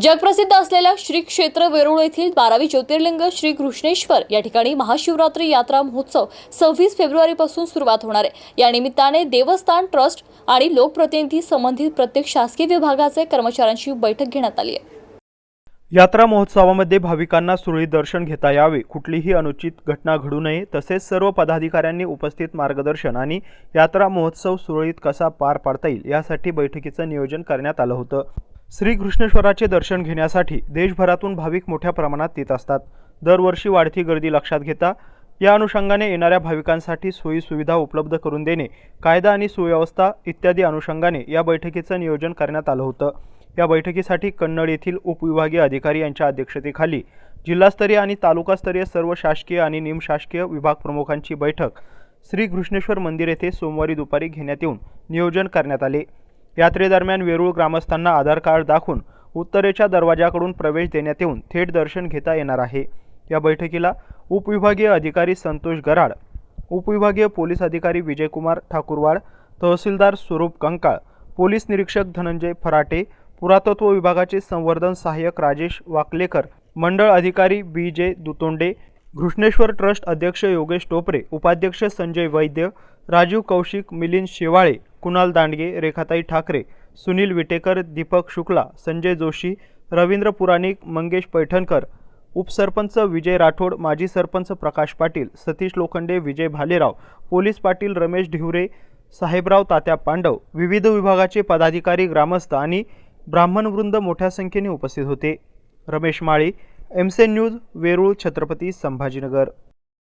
जगप्रसिद्ध असलेल्या श्री क्षेत्र वेरूळ येथील बारावी ज्योतिर्लिंग श्री कृष्णेश्वर या ठिकाणी महाशिवरात्री यात्रा महोत्सव सव्वीस फेब्रुवारीपासून सुरुवात होणार आहे. या निमित्ताने देवस्थान ट्रस्ट आणि लोकप्रतिनिधी संबंधित प्रत्येक शासकीय विभागाचे कर्मचाऱ्यांची बैठक घेण्यात आली आहे. यात्रा महोत्सवामध्ये भाविकांना सुरळीत दर्शन घेता यावे. कुठलीही अनुचित घटना घडू नये. तसेच सर्व पदाधिकाऱ्यांनी उपस्थित मार्गदर्शन आणि यात्रा महोत्सव सुरळीत कसा पार पाडता येईल यासाठी बैठकीचं नियोजन करण्यात आलं होतं. श्रीकृष्णेश्वराचे दर्शन घेण्यासाठी देशभरातून भाविक मोठ्या प्रमाणात येत असतात. दरवर्षी वाढती गर्दी लक्षात घेता या अनुषंगाने येणाऱ्या भाविकांसाठी सोयीसुविधा उपलब्ध करून देणे कायदा आणि सुव्यवस्था इत्यादी अनुषंगाने या बैठकीचं नियोजन करण्यात आलं होतं. या बैठकीसाठी कन्नड येथील उपविभागीय अधिकारी यांच्या अध्यक्षतेखाली जिल्हास्तरीय आणि तालुकास्तरीय सर्व शासकीय आणि निमशासकीय विभाग प्रमुखांची बैठक श्री घृष्णेश्वर मंदिर येथे सोमवारी दुपारी घेण्यात येऊन नियोजन करण्यात आले. यात्रेदरम्यान वेरूळ ग्रामस्थांना आधार कार्ड दाखवून उत्तरेच्या दरवाजाकडून प्रवेश देण्यात येऊन थेट दर्शन घेता येणार आहे. या बैठकीला उपविभागीय अधिकारी संतोष गराड उपविभागीय पोलीस अधिकारी विजयकुमार ठाकूरवाड तहसीलदार स्वरूप कंकाळ पोलीस निरीक्षक धनंजय फराटे पुरातत्व विभागाचे संवर्धन सहाय्यक राजेश वाकलेकर मंडळ अधिकारी B J Dutonde Grishneshwar trust अध्यक्ष योगेश टोपरे उपाध्यक्ष संजय वैद्य राजीव कौशिक मिलिंद शेवाळे कुणाल दांडगे रेखाताई ठाकरे सुनील विटेकर दीपक शुक्ला संजय जोशी रवींद्र पुराणिक मंगेश पैठणकर. उपसरपंच विजय राठोड माजी सरपंच प्रकाश पाटील सतीश लोखंडे विजय भालेराव पोलीस पाटील रमेश ढिवरे साहेबराव तात्या पांडव विविध विभागाचे पदाधिकारी ग्रामस्थ आणि ब्राह्मणवृंद मोठ्या संख्येने उपस्थित होते. Ramesh Mali MCN news Verul Chhatrapati Sambhajinagar.